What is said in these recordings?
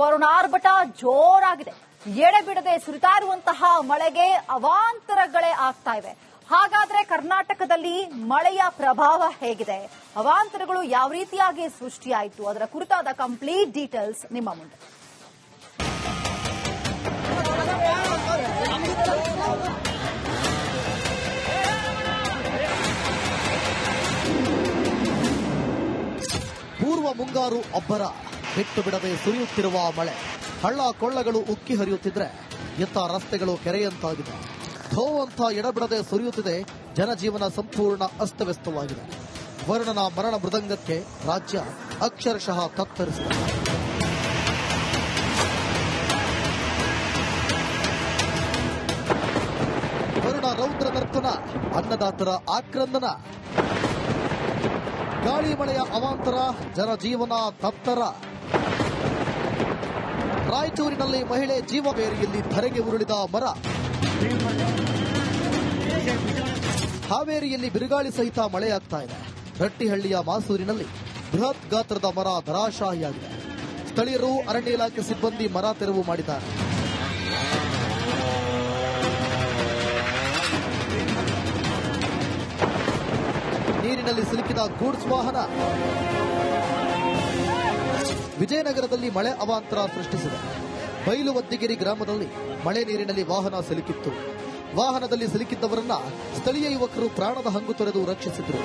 ವರುಣಾರ್ಭಟ ಜೋರಾಗಿದೆ. ಎಡೆಬಿಡದೆ ಸುರಿತಾ ಇರುವಂತಹ ಮಳೆಗೆ ಅವಾಂತರಗಳೇ ಆಗ್ತಾ ಇವೆ. ಹಾಗಾದ್ರೆ ಕರ್ನಾಟಕದಲ್ಲಿ ಮಳೆಯ ಪ್ರಭಾವ ಹೇಗಿದೆ? ಅವಾಂತರಗಳು ಯಾವ ರೀತಿಯಾಗಿ ಸೃಷ್ಟಿಯಾಯಿತು? ಅದರ ಕುರಿತಾದ ಕಂಪ್ಲೀಟ್ ಡೀಟೇಲ್ಸ್ ನಿಮ್ಮ ಮುಂದೆ. ಪೂರ್ವ ಮುಂಗಾರು ಅಬ್ಬರ. ಬಿಟ್ಟು ಬಿಡದೆ ಸುರಿಯುತ್ತಿರುವ ಮಳೆ. ಹಳ್ಳ ಕೊಳ್ಳಗಳು ಉಕ್ಕಿ ಹರಿಯುತ್ತಿದ್ರೆ ಇಂಥ ರಸ್ತೆಗಳು ಕೆರೆಯಂತಾಗಿದೆ. ಧೋ ಅಂತ ಎಡಬಿಡದೆ ಸುರಿಯುತ್ತಿದೆ, ಜನಜೀವನ ಸಂಪೂರ್ಣ ಅಸ್ತವ್ಯಸ್ತವಾಗಿದೆ. ವರುಣನ ಮರಣ ಮೃದಂಗಕ್ಕೆ ರಾಜ್ಯ ಅಕ್ಷರಶಃ ತತ್ತರಿಸಿದೆ. ವರುಣ ರೌದ್ರ ನರ್ತನ ಅನ್ನದಾತರ ಆಕ್ರಂದನ. ಗಾಳಿ ಮಳೆಯ ಅವಾಂತರ, ಜನಜೀವನ ತತ್ತರ. ರಾಯಚೂರಿನಲ್ಲಿ ಮಹಿಳೆ ಜೀವಬೇರಿಯಲ್ಲಿ ಧರೆಗೆ ಉರುಳಿದ ಮರ. ಹಾವೇರಿಯಲ್ಲಿ ಬಿರುಗಾಳಿ ಸಹಿತ ಮಳೆಯಾಗ್ತಾ ಇದೆ. ರಟ್ಟಿಹಳ್ಳಿಯ ಮಾಸೂರಿನಲ್ಲಿ ಬೃಹತ್ ಗಾತ್ರದ ಮರ ಧರಾಶಾಹಿಯಾಗಿದೆ ಸ್ಥಳೀಯರು ಅರಣ್ಯ ಇಲಾಖೆ ಸಿಬ್ಬಂದಿ ಮರ ತೆರವು ಮಾಡಿದ್ದಾರೆ. ನೀರಿನಲ್ಲಿ ಸಿಲುಕಿದ ಗೂಡ್ಸ್ ವಾಹನ. ವಿಜಯನಗರದಲ್ಲಿ ಮಳೆ ಅವಾಂತರ ಸೃಷ್ಟಿಸಿದೆ. ಬೈಲುವದ್ದಿಗಿರಿ ಗ್ರಾಮದಲ್ಲಿ ಮಳೆ ನೀರಿನಲ್ಲಿ ವಾಹನ ಸಿಲುಕಿತ್ತು. ವಾಹನದಲ್ಲಿ ಸಿಲುಕಿದ್ದವರನ್ನ ಸ್ಥಳೀಯ ಯುವಕರು ಪ್ರಾಣದ ಹಂಗು ತೊರೆದು ರಕ್ಷಿಸಿದರು.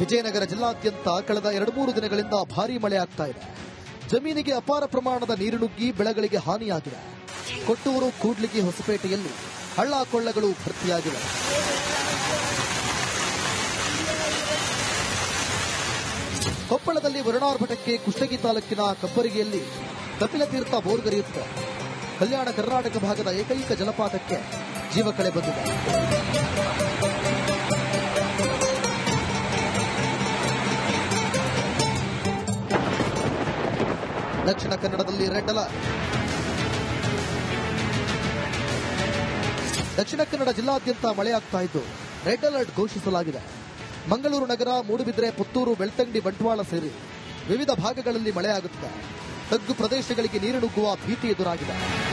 ವಿಜಯನಗರ ಜಿಲ್ಲಾದ್ಯಂತ ಕಳೆದ ಎರಡು ಮೂರು ದಿನಗಳಿಂದ ಭಾರೀ ಮಳೆ ಆಗ್ತಾ ಇದೆ. ಜಮೀನಿಗೆ ಅಪಾರ ಪ್ರಮಾಣದ ನೀರು ನುಗ್ಗಿ ಬೆಳೆಗಳಿಗೆ ಹಾನಿಯಾಗಿದೆ. ಕೊಟ್ಟೂರು ಕೂಡ್ಲಿಗಿ ಹೊಸಪೇಟೆಯಲ್ಲಿ ಹಳ್ಳ ಕೊಳ್ಳಗಳು ಭರ್ತಿಯಾಗಿವೆ. ಕೊಪ್ಪಳದಲ್ಲಿ ವರುಣಾರ್ಭಟಕ್ಕೆ ಕುಷ್ಟಗಿ ತಾಲೂಕಿನ ಕಬ್ಬರಿಗೆಯಲ್ಲಿ ಕಪಿಲತೀರ್ಥ ಬೋರ್ಗರಿಯುತ್ತಿದೆ ಕಲ್ಯಾಣ ಕರ್ನಾಟಕ ಭಾಗದ ಏಕೈಕ ಜಲಪಾತಕ್ಕೆ ಜೀವಕಳೆ ಬಂದಿದೆ. ದಕ್ಷಿಣ ಕನ್ನಡದಲ್ಲಿ ರೆಡ್ ಅಲರ್ಟ್ ದಕ್ಷಿಣ ಕನ್ನಡ ಜಿಲ್ಲಾದ್ಯಂತ ಮಳೆಯಾಗ್ತಾ ಇದ್ದು, ರೆಡ್ ಅಲರ್ಟ್ ಘೋಷಿಸಲಾಗಿದೆ. ಮಂಗಳೂರು ನಗರ, ಮೂಡುಬಿದ್ರೆ, ಪುತ್ತೂರು, ಬೆಳ್ತಂಗಡಿ, ಬಂಟ್ವಾಳ ಸೇರಿ ವಿವಿಧ ಭಾಗಗಳಲ್ಲಿ ಮಳೆಯಾಗುತ್ತಿದೆ. ತಗ್ಗು ಪ್ರದೇಶಗಳಿಗೆ ನೀರು ನುಗ್ಗುವ ಭೀತಿ ಎದುರಾಗಿದೆ.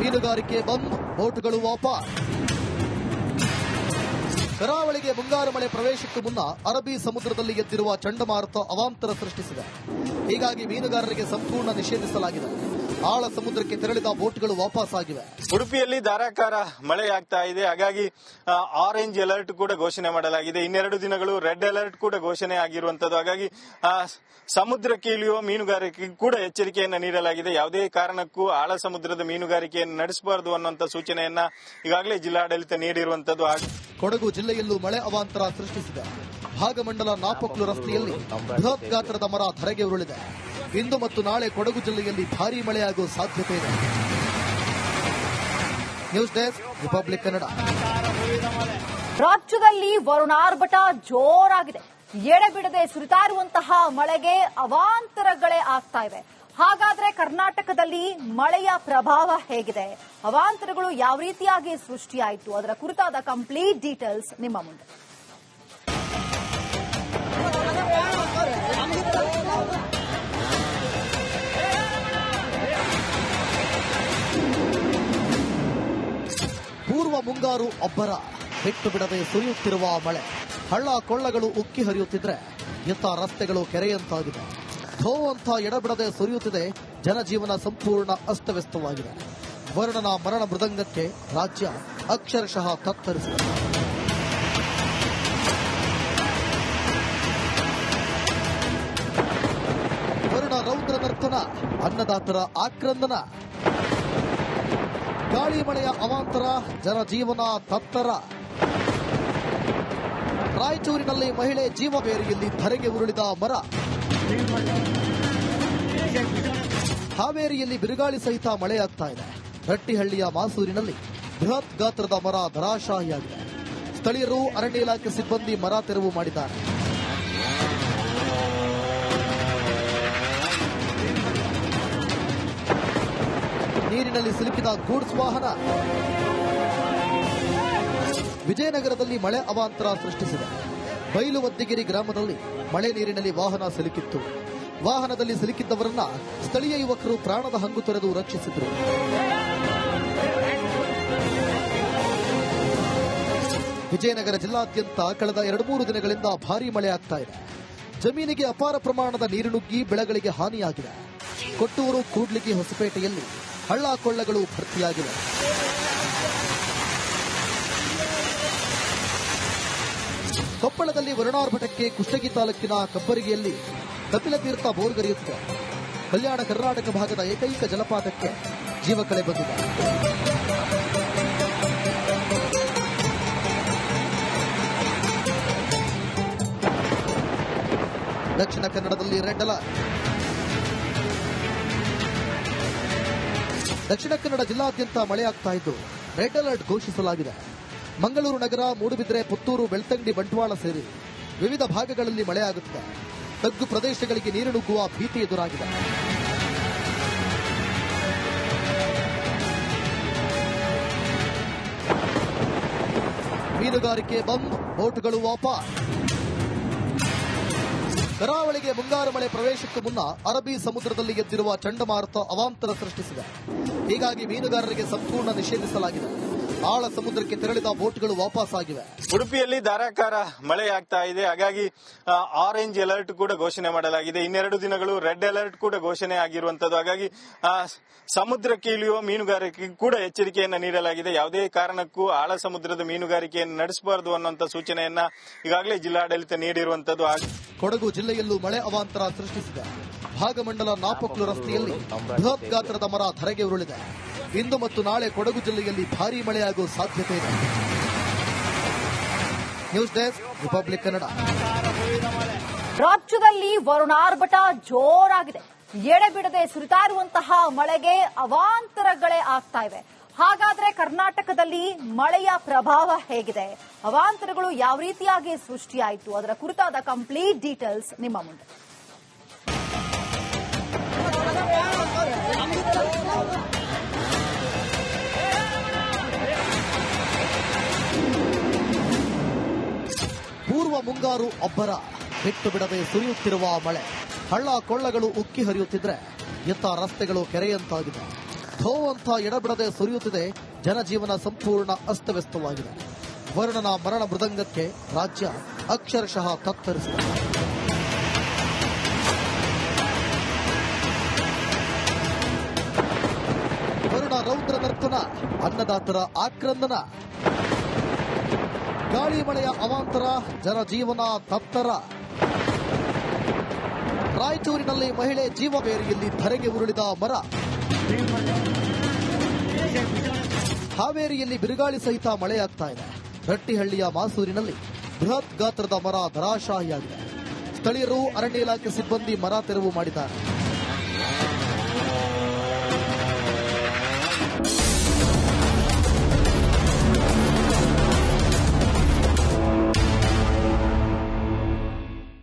ಮೀನುಗಾರಿಕೆ ಬಂದ್, ಬೋಟ್ಗಳು ವಾಪಸ್. ಕರಾವಳಿಗೆ ಮುಂಗಾರು ಮಳೆ ಪ್ರವೇಶಕ್ಕೂ ಮುನ್ನ ಅರಬ್ಬಿ ಸಮುದ್ರದಲ್ಲಿ ಎದ್ದಿರುವ ಚಂಡಮಾರುತ ಅವಾಂತರ ಸೃಷ್ಟಿಸಿದೆ. ಹೀಗಾಗಿ ಮೀನುಗಾರರಿಗೆ ಸಂಪೂರ್ಣ ನಿಷೇಧಿಸಲಾಗಿದೆ. ಆಳ ಸಮುದ್ರಕ್ಕೆ ತೆರಳಿದ ಬೋಟ್ಗಳು ವಾಪಸ್ ಆಗಿವೆ ಉಡುಪಿಯಲ್ಲಿ ಧಾರಾಕಾರ ಮಳೆ ಆಗ್ತಾ ಇದೆ. ಹಾಗಾಗಿ ಆರೆಂಜ್ ಅಲರ್ಟ್ ಕೂಡ ಘೋಷಣೆ ಮಾಡಲಾಗಿದೆ. ಇನ್ನೆರಡು ದಿನಗಳು ರೆಡ್ ಅಲರ್ಟ್ ಕೂಡ ಘೋಷಣೆ ಆಗಿರುವಂತದ್ದು ಹಾಗಾಗಿ ಸಮುದ್ರಕ್ಕೆ ಇಳಿಯುವ ಮೀನುಗಾರಿಕೆ ಕೂಡ ಎಚ್ಚರಿಕೆಯನ್ನು ನೀಡಲಾಗಿದೆ. ಯಾವುದೇ ಕಾರಣಕ್ಕೂ ಆಳ ಸಮುದ್ರದ ಮೀನುಗಾರಿಕೆಯನ್ನು ನಡೆಸಬಾರದು ಅನ್ನುವಂತ ಸೂಚನೆಯನ್ನ ಈಗಾಗಲೇ ಜಿಲ್ಲಾಡಳಿತ ನೀಡಿರುವಂತದ್ದು ಕೊಡಗು ಜಿಲ್ಲೆಯಲ್ಲೂ ಮಳೆ ಅವಾಂತರ ಸೃಷ್ಟಿಸಿದೆ. ಭಾಗಮಂಡಲ ನಾಪಕ್ಲು ರಸ್ತೆಯಲ್ಲಿ ಬೃಹತ್ ಗಾತ್ರದ ಮರ ಧರೆಗೆ ಉರುಳಿದೆ. ಇಂದು ಮತ್ತು ನಾಳೆ ಕೊಡಗು ಜಿಲ್ಲೆಯಲ್ಲಿ ಭಾರೀ ಮಳೆಯಾಗುವ ಸಾಧ್ಯತೆ ಇದೆ. News desk Republic Kannada. ರಾಜ್ಯದಲ್ಲಿ ವರುಣಾರ್ಭಟ ಜೋರಾಗಿದೆ. ಎಡೆಬಿಡದೆ ಸುರಿತಾ ಇರುವಂತಹ ಮಳೆಗೆ ಅವಾಂತರಗಳೇ ಆಗ್ತಾ ಇವೆ. ಹಾಗಾದ್ರೆ ಕರ್ನಾಟಕದಲ್ಲಿ ಮಳೆಯ ಪ್ರಭಾವ ಹೇಗಿದೆ? ಅವಾಂತರಗಳು ಯಾವ ರೀತಿಯಾಗಿ ಸೃಷ್ಟಿಯಾಯಿತು? ಅದರ ಕುರಿತಾದ ಕಂಪ್ಲೀಟ್ ಡೀಟೇಲ್ಸ್ ನಿಮ್ಮ ಮುಂದೆ. ಪೂರ್ವ ಮುಂಗಾರು ಅಬ್ಬರ. ಬಿಟ್ಟು ಬಿಡದೆ ಸುರಿಯುತ್ತಿರುವ ಮಳೆ. ಹಳ್ಳ ಕೊಳ್ಳಗಳು ಉಕ್ಕಿ ಹರಿಯುತ್ತಿದ್ರೆ ಇಂಥ ರಸ್ತೆಗಳು ಕೆರೆಯಂತಾಗಿದೆ. ಧೋ ಅಂತ ಎಡಬಿಡದೆ ಸುರಿಯುತ್ತಿದೆ ಜನಜೀವನ ಸಂಪೂರ್ಣ ಅಸ್ತವ್ಯಸ್ತವಾಗಿದೆ. ವರುಣನ ಮರಣ ಮೃದಂಗಕ್ಕೆ ರಾಜ್ಯ ಅಕ್ಷರಶಃ ತತ್ತರಿಸಿದೆ. ವರ್ಣ ರೌದ್ರ ನರ್ತನ, ಅನ್ನದಾತರ ಆಕ್ರಂದನ ಗಾಳಿ ಮಳೆಯ ಅವಾಂತರ ಜನಜೀವನ ತತ್ತರ. ರಾಯಚೂರಿನಲ್ಲಿ ಮಹಿಳೆ ಜೀವ ಬೇರಿಯಲ್ಲಿ ಧರೆಗೆ ಉರುಳಿದ ಮರ. ಹಾವೇರಿಯಲ್ಲಿ ಬಿರುಗಾಳಿ ಸಹಿತ ಮಳೆಯಾಗ್ತಾ ಇದೆ. ರಟ್ಟಿಹಳ್ಳಿಯ ಮಾಸೂರಿನಲ್ಲಿ ಬೃಹತ್ ಗಾತ್ರದ ಮರ ಧರಾಶಾಹಿಯಾಗಿದೆ ಸ್ಥಳೀಯರು ಅರಣ್ಯ ಇಲಾಖೆ ಸಿಬ್ಬಂದಿ ಮರ ತೆರವು ಮಾಡಿದ್ದಾರೆ. ನೀರಿನಲ್ಲಿ ಸಿಲುಕಿದ ಗೂಡ್ಸ್ ವಾಹನ ವಿಜಯನಗರದಲ್ಲಿ ಮಳೆ ಅವಾಂತರ ಸೃಷ್ಟಿಸಿದೆ. ಬೈಲುವದ್ದಿಗಿರಿ ಗ್ರಾಮದಲ್ಲಿ ಮಳೆ ನೀರಿನಲ್ಲಿ ವಾಹನ ಸಿಲುಕಿತ್ತು. ವಾಹನದಲ್ಲಿ ಸಿಲುಕಿದ್ದವರನ್ನ ಸ್ಥಳೀಯ ಯುವಕರು ಪ್ರಾಣದ ಹಂಗು ತೊರೆದು ರಕ್ಷಿಸಿದರು. ವಿಜಯನಗರ ಜಿಲ್ಲಾದ್ಯಂತ ಕಳೆದ ಎರಡು ಮೂರು ದಿನಗಳಿಂದ ಭಾರೀ ಮಳೆ ಆಗ್ತಾ ಇದೆ. ಜಮೀನಿಗೆ ಅಪಾರ ಪ್ರಮಾಣದ ನೀರು ನುಗ್ಗಿ ಬೆಳೆಗಳಿಗೆ ಹಾನಿಯಾಗಿದೆ. ಕೊಟ್ಟೂರು ಕೂಡ್ಲಿಗಿ ಹೊಸಪೇಟೆಯಲ್ಲಿ ಹಳ್ಳ ಕೊಳ್ಳಗಳು ಭರ್ತಿಯಾಗಿವೆ. ಕೊಪ್ಪಳದಲ್ಲಿ ವರುಣಾರ್ಭಟಕ್ಕೆ ಕುಷ್ಟಗಿ ತಾಲೂಕಿನ ಕಬ್ಬರಿಗೆಯಲ್ಲಿ ಕಪಿಲತೀರ್ಥ ಬೋರ್ಗರಿಯುತ್ತಿದೆ. ಕಲ್ಯಾಣ ಕರ್ನಾಟಕ ಭಾಗದ ಏಕೈಕ ಜಲಪಾತಕ್ಕೆ ಜೀವಕಳೆ ಬಂದಿದೆ. ದಕ್ಷಿಣ ಕನ್ನಡದಲ್ಲಿ ರೆಡ್ ಅಲರ್ಟ್. ದಕ್ಷಿಣ ಕನ್ನಡ ಜಿಲ್ಲಾದ್ಯಂತ ಮಳೆಯಾಗ್ತಾ ಇದ್ದು, ರೆಡ್ ಅಲರ್ಟ್ ಘೋಷಿಸಲಾಗಿದೆ. ಮಂಗಳೂರು ನಗರ, ಮೂಡುಬಿದ್ರೆ, ಪುತ್ತೂರು, ಬೆಳ್ತಂಗಡಿ, ಬಂಟ್ವಾಳ ಸೇರಿ ವಿವಿಧ ಭಾಗಗಳಲ್ಲಿ ಮಳೆಯಾಗುತ್ತಿದೆ. ತಗ್ಗು ಪ್ರದೇಶಗಳಿಗೆ ನೀರು ನುಗ್ಗುವ ಭೀತಿ ಎದುರಾಗಿದೆ. ಮೀನುಗಾರಿಕೆ ಬಂದ್, ಬೋಟ್ಗಳು ವಾಪಸ್. ಕರಾವಳಿಗೆ ಮುಂಗಾರು ಮಳೆ ಪ್ರವೇಶಕ್ಕೂ ಮುನ್ನ ಅರಬ್ಬಿ ಸಮುದ್ರದಲ್ಲಿ ಎದ್ದಿರುವ ಚಂಡಮಾರುತ ಅವಾಂತರ ಸೃಷ್ಟಿಸಿದೆ. ಹೀಗಾಗಿ ಮೀನುಗಾರರಿಗೆ ಸಂಪೂರ್ಣ ನಿಷೇಧಿಸಲಾಗಿದೆ. ಆಳ ಸಮುದ್ರಕ್ಕೆ ತೆರಳಿದ ಬೋಟ್ಗಳು ವಾಪಸ್ ಆಗಿವೆ ಉಡುಪಿಯಲ್ಲಿ ಧಾರಾಕಾರ ಮಳೆ ಆಗ್ತಾ ಇದೆ. ಹಾಗಾಗಿ ಆರೆಂಜ್ ಅಲರ್ಟ್ ಕೂಡ ಘೋಷಣೆ ಮಾಡಲಾಗಿದೆ. ಇನ್ನೆರಡು ದಿನಗಳು ರೆಡ್ ಅಲರ್ಟ್ ಕೂಡ ಘೋಷಣೆ ಆಗಿರುವಂತದ್ದು ಹಾಗಾಗಿ ಸಮುದ್ರಕ್ಕೆ ಇಳಿಯುವ ಮೀನುಗಾರಿಕೆ ಕೂಡ ಎಚ್ಚರಿಕೆಯನ್ನು ನೀಡಲಾಗಿದೆ. ಯಾವುದೇ ಕಾರಣಕ್ಕೂ ಆಳ ಸಮುದ್ರದ ಮೀನುಗಾರಿಕೆಯನ್ನು ನಡೆಸಬಾರದು ಅನ್ನುವಂತ ಸೂಚನೆಯನ್ನ ಈಗಾಗಲೇ ಜಿಲ್ಲಾಡಳಿತ ನೀಡಿರುವಂತದ್ದು ಕೊಡಗು ಜಿಲ್ಲೆಯಲ್ಲೂ ಮಳೆ ಅವಾಂತರ ಸೃಷ್ಟಿಸಿದೆ. ಭಾಗಮಂಡಲ ನಾಪಕ್ಲು ರಸ್ತೆಯಲ್ಲಿ ಬೃಹತ್ ಗಾತ್ರದ ಮರ ಧರೆಗೆ ಉರುಳಿದೆ. ಇಂದು ಮತ್ತು ನಾಳೆ ಕೊಡಗು ಜಿಲ್ಲೆಯಲ್ಲಿ ಭಾರೀ ಮಳೆಯಾಗುವ ಸಾಧ್ಯತೆ ಇದೆ. News desk, Republic Kannada. ರಾಜ್ಯದಲ್ಲಿ ವರುಣಾರ್ಭಟ ಜೋರಾಗಿದೆ. ಎಡೆಬಿಡದೆ ಇರುವಂತಹ ಮಳೆಗೆ ಅವಾಂತರಗಳೇ ಆಗ್ತಾ ಇವೆ. ಹಾಗಾದ್ರೆ ಕರ್ನಾಟಕದಲ್ಲಿ ಮಳೆಯ ಪ್ರಭಾವ ಹೇಗಿದೆ? ಅವಾಂತರಗಳು ಯಾವ ರೀತಿಯಾಗಿ ಸೃಷ್ಟಿಯಾಯಿತು? ಅದರ ಕುರಿತಾದ ಕಂಪ್ಲೀಟ್ ಡೀಟೇಲ್ಸ್ ನಿಮ್ಮ ಮುಂದೆ. ಪೂರ್ವ ಮುಂಗಾರು ಅಬ್ಬರ. ಬಿಟ್ಟು ಬಿಡದೆ ಸುರಿಯುತ್ತಿರುವ ಮಳೆ. ಹಳ್ಳ ಕೊಳ್ಳಗಳು ಉಕ್ಕಿ ಹರಿಯುತ್ತಿದ್ರೆ ಇಂಥ ರಸ್ತೆಗಳು ಕೆರೆಯಂತಾಗಿದೆ. ಥೋ ಅಂತ ಎಡಬಿಡದೆ ಸುರಿಯುತ್ತಿದೆ, ಜನಜೀವನ ಸಂಪೂರ್ಣ ಅಸ್ತವ್ಯಸ್ತವಾಗಿದೆ. ವರುಣನ ಮರಣ ಮೃದಂಗಕ್ಕೆ ರಾಜ್ಯ ಅಕ್ಷರಶಃ ತತ್ತರಿಸಿದೆ. ವರುಣ ರೌದ್ರ ನರ್ತನ ಅನ್ನದಾತರ ಆಕ್ರಂದನ. ಗಾಳಿ ಮಳೆಯ ಅವಾಂತರ, ಜನಜೀವನ ತತ್ತರ. ರಾಯಚೂರಿನಲ್ಲಿ ಮಹಿಳೆ ಜೀವ ಬೇರಿಯಲ್ಲಿ ಧರೆಗೆ ಉರುಳಿದ ಮರ. ಹಾವೇರಿಯಲ್ಲಿ ಬಿರುಗಾಳಿ ಸಹಿತ ಮಳೆಯಾಗ್ತಾ ಇದೆ. ರಟ್ಟಿಹಳ್ಳಿಯ ಮಾಸೂರಿನಲ್ಲಿ ಬೃಹತ್ ಗಾತ್ರದ ಮರ ಧರಾಶಾಹಿಯಾಗಿದೆ ಸ್ಥಳೀಯರು ಅರಣ್ಯ ಇಲಾಖೆ ಸಿಬ್ಬಂದಿ ಮರ ತೆರವು ಮಾಡಿದ್ದಾರೆ.